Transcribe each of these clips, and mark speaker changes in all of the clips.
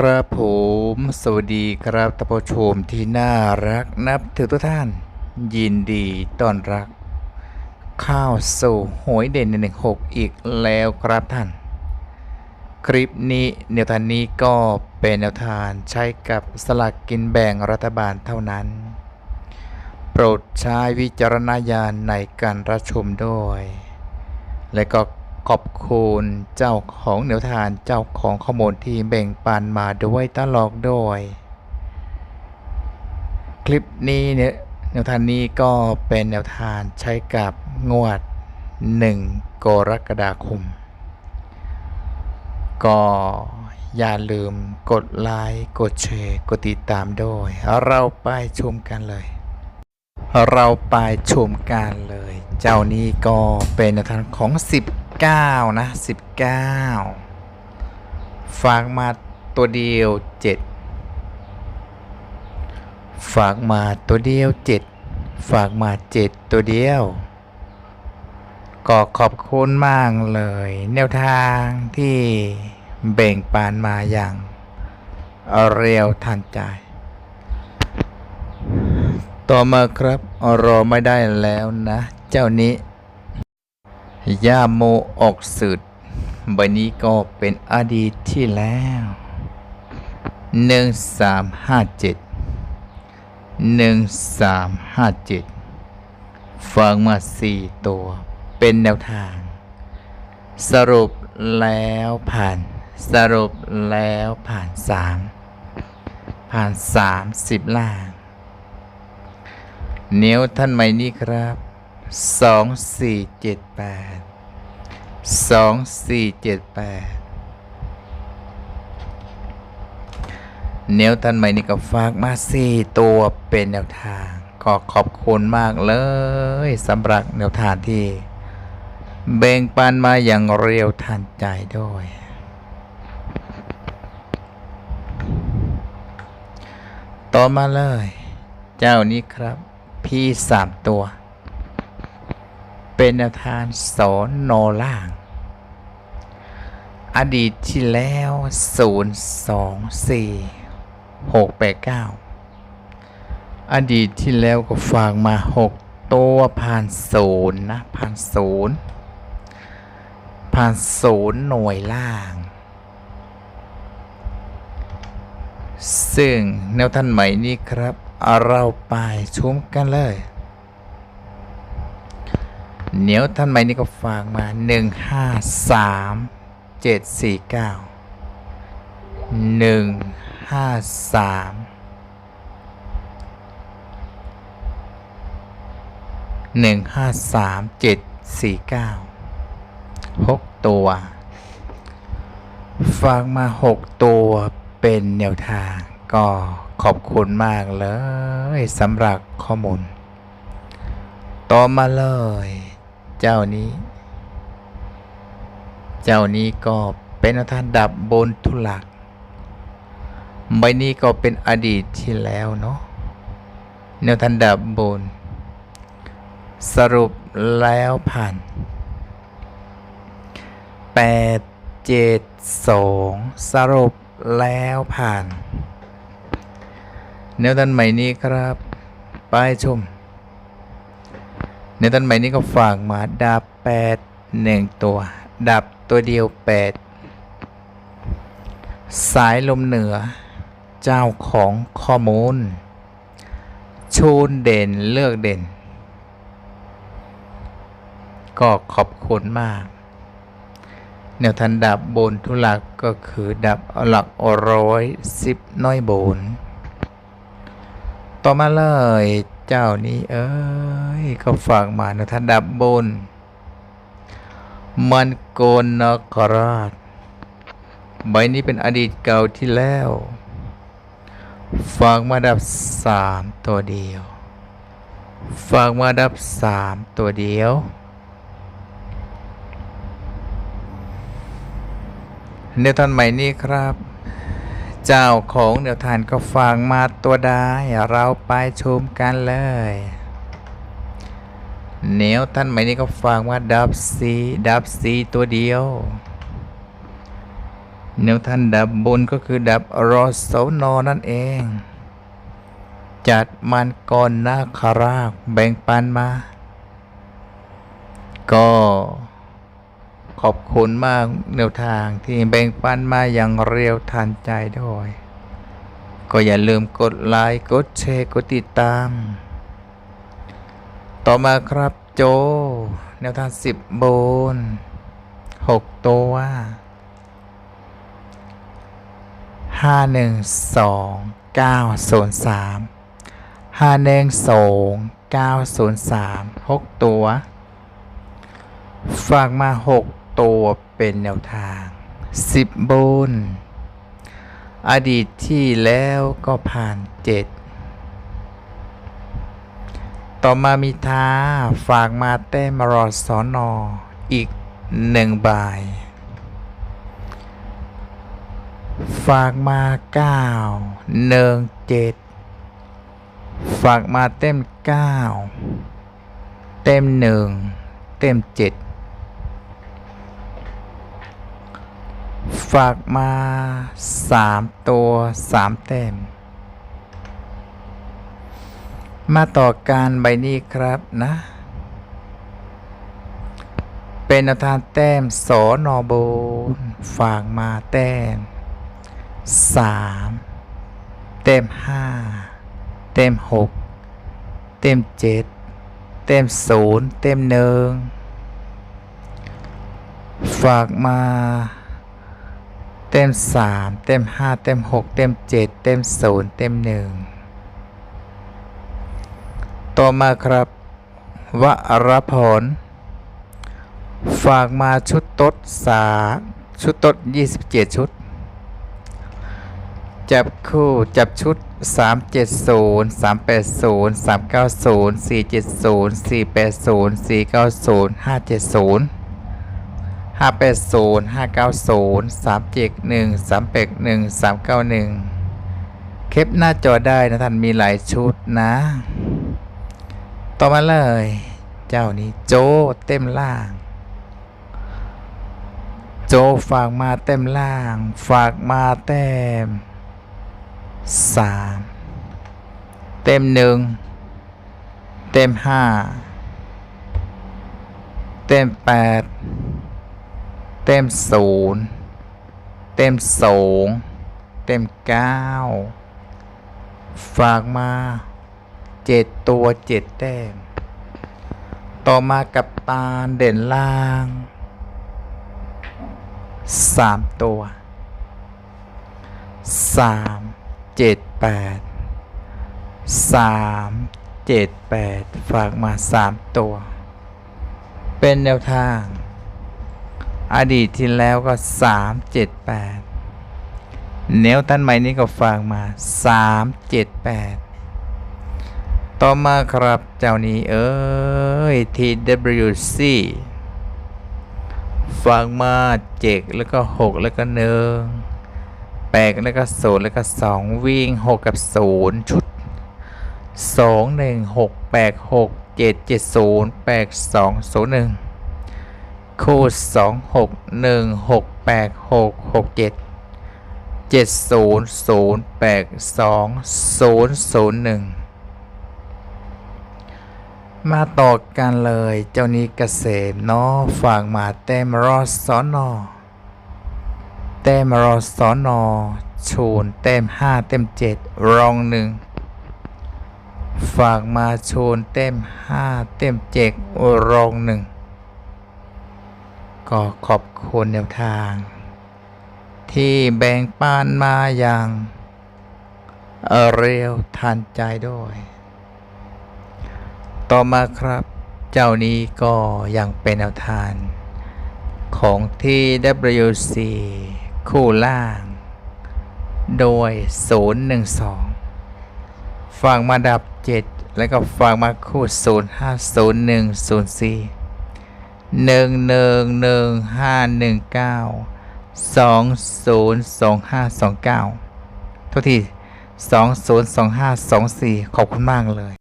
Speaker 1: ครับผมสวัสดีครับท่านผู้ชมที่น่ารักนับถือทุกท่าน ยินดีต้อนรับข้าวสู่หวยเด่นหนึ่งหกอีกแล้วครับท่าน คลิปนี้แนวทางนี้ก็เป็นแนวทางใช้กับสลากกินแบ่งรัฐบาลเท่านั้น โปรดใช้วิจารณญาณในการรับชมด้วย และก็ ขอบคุณเจ้าของแนวทางเจ้าของข้อมูลที่แบ่งปันมาด้วยตลอดด้วย คลิปนี้เนี่ยแนวทางนี้ก็เป็นแนวทางใช้กับงวด 1 กรกฎาคม ก็อย่าลืมกดไลค์กดแชร์กดติดตามด้วย เราไปชมกันเลย เราไปชมกันเลย เจ้านี้ก็เป็นแนวทางของ 19 นะ 19 ฝากมาตัวเดียว 7 ฝากมาตัวเดียว 7 ฝากมา 7 ตัวเดียว ก็ขอบคุณมากเลย แนวทางที่แบ่งปานมาอย่างเร็วทันใจ ต่อมาครับรอไม่ได้แล้วนะ เจ้านี้ ย่าโมออกสืดใบนี้ก็เป็นอดีตที่แล้วหนึ่งสามห้าเจ็ดหนึ่งสามห้าเจ็ดฟังมาสี่ตัวเป็นแนวทาง สรุปแล้วผ่าน สรุปแล้วผ่านสามผ่านสามสิบล่าง เนิ้วท่านใหม่นี้ครับ สองสี่เจ็ดแปดสองสี่เจ็ดแปดเนิ้วท่านใหม่นี้ก็ฝากมาสี่ตัวเป็นแนวทางก็ขอบคุณมากเลยสำหรับแนวทางที่แบ่งปันมาอย่างเร็วทันใจด้วยต่อมาเลย เจ้านี้ครับ พี่สามตัว เป็นแนวทางสอนโนล่าง อดีตที่แล้ว 0 2 4 6 8 9 อดีตที่แล้วก็ฝากมา 6 ตัวผ่านศูนย์นะผ่านศูนย์ผ่านศูนย์หน่วยล่าง ซึ่งแนวท่านใหม่นี้ครับ เราไปชมกันเลย เหนียวท่านใหม่นี้ก็ฝากมา 1 5 3 7 4 9 1 5 3 1 5 3 7 4 9 6 ตัว ฝากมา 6 ตัวเป็นแนวทาง ก็ขอบคุณมากเลยสำหรับข้อมูลต่อมาเลย เจ้านี้ เจ้านี้ก็เป็นแนวทางดับบนทุลัก ใบนี้ก็เป็นอดีตที่แล้วเนาะแนวทางดับบน สรุปแล้วผ่าน 8 7 2 สรุปแล้วผ่าน แนวตันใหม่นี้ครับ ไปชม แนตันใหม่นี้ก็ฝากมาดับแปดหนึ่งตัวดับตัวเดียวแปดสายลมเหนือ เจ้าของข้อมูล ชูนเด่นเลือกเด่น ก็ขอบคุณมาก แนวทันดับบนทุลักก็คือดับหลักร้อยสิบน้อยบน ต่อมาเลย เจ้านี้ เอ้ยก็ฝากมานวทันดับบน มันโกนนคราช ใบนี้เป็นอดีตเก่าที่แล้ว ฝากมาดับสามตัวเดียว ฝากมาดับสามตัวเดียวแนวทางใหม่นี้ครับ เจ้าของแนวทานก็ฟังมาตัวได้ เราไปชมกันเลยแนวท่านใหม่นี้ก็ฟังว่าดับซีดับซีตัวเดียวแนวท่านดับบนก็คือดับรอสนอนั่นเอง จัดมันก่อนนาคาราแบ่งปันมา ก็ ขอบคุณมากแนวทางที่แบ่งปันมาอย่างเร็วทันใจด้วย ก็อย่าลืมกดไลค์กดแชร์กดติดตาม ต่อมาครับโจ แนวทางสิบโบนหกตัวห้าหนึ่งสองเก้าศูนย์สามห้าหนึ่งสองเก้าศูนย์สามหกตัว ฝากมาหก ตัวเป็นแนวทาง 10บโบน อดีตที่แล้วก็ผ่าน 7 ต่อมามีท้าฝากมาแต้มรอดสอนออีกหนึ่งบาย ฝากมา 9 1 7 ฝากมาเต็ม 9 เต็ม 1 เต็ม 7 ฝากมาสามตัวสามเต็มมาต่อการใบนี้ครับนะ เป็นแนวทางแต้มสอนอโบนฝากมาแต้มสามเต็มห้าเต็มหกเต็มเจ็ดเต็มศูนย์เต็มหนึ่งฝากมา เต็มสามเต็มห้าเต็มหกเต็มเจ็ดเต็มศูนย์เต็มหนึ่งต่อมาครับวรพลฝากมาชุดตดสาชุดตด 27 ชุด จับคู่จับชุด 370 380 390 470 480 490 570 580 590 371 381 391เคปหน้าจอได้นะท่านมีหลายชุดนะ ต่อมาเลย เจ้านี้โจเต็มล่าง โจฝากมาเต็มล่าง ฝากมาเต็มสามเต็มหนึ่งเต็มห้าเต็มแปด เต็มศูนย์เต็มสองเต็มเก้าฝากมาเจ็ดตัวเจ็ดแต้ม ต่อมากับตาเด่นล่างสามตัวสามเจ็ดแปดสามเจ็ดแปดฝากมาสามตัว เป็นแนวทาง อดีตที่แล้วก็สามเจ็ดแปดแนวตันใหม่นี้ก็ฝากมาสามเจ็ดแปดต่อมาครับเจ้านี้เอ้ย TWC ฟังมาเจ็กแล้วก็หกแล้วก็หนึ่งแปดแล้วก็ศูนย์แล้วก็สองวิ่งหกกับศูนย์ชุดสองหนึ่งหกแปดหกเจ็ดเจ็ดศูนย์แปดสองศูนย์หนึ่ง คู่สองหกหนึ่งหกแปดหกหกเจ็ดเจ็ดศูนย์ศูนย์แปดสองศูนย์ศูนย์หนึ่งมาต่อกันเลยเจ้านี้เกษมเนาะฝากมาแต้มรอสอนอแต้มรอสอนอชูนแต้มห้าเต็มเจ็ดรองหนึ่งฝากมาชูนเต็มห้าเต็มเจ็ดรองหนึ่ง ก็ขอบคุณแนวทาง ที่แบ่งปันมาอย่างเร็วทันใจด้วย ต่อมาครับเจ้านี้ก็ยังเป็นแนวทางของที่ WC คู่ล่าง โดย 012 ฝั่งมาดับ 7 แล้วก็ฝั่งมาคู่ 050104 111519 202529ทุกที202524ขอบคุณมากเลย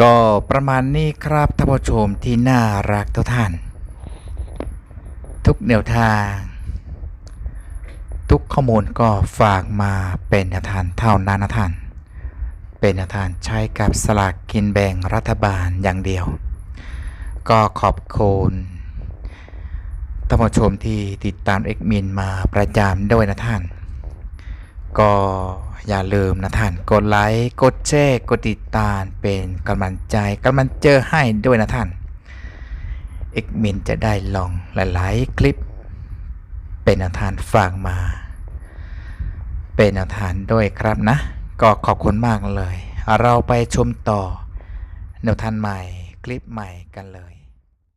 Speaker 1: ก็ประมาณนี้ครับท่านผู้ชมที่น่ารักทุกท่าน ทุกแนวทาง ทุกข้อมูลก็ฝากมาเป็นแนวทางเท่านั้นนะท่าน เป็นแนวทางใช้กับสลากกินแบ่งรัฐบาลอย่างเดียว ก็ขอบคุณ ท่านผู้ชมที่ติดตามเอกมินมาประจำด้วยนะท่าน ก็อย่าลืมนะท่าน กดไลค์กดแชร์กดติดตามเป็นกำลังใจกำลังเจอให้ด้วยนะท่านเอกมินจะได้ลองหลายๆคลิป เป็นแนวทางฝากมา เป็นแนวทางด้วยครับนะ ก็ขอบคุณมากเลย เราไปชมต่อแนวทางใหม่คลิปใหม่กันเลย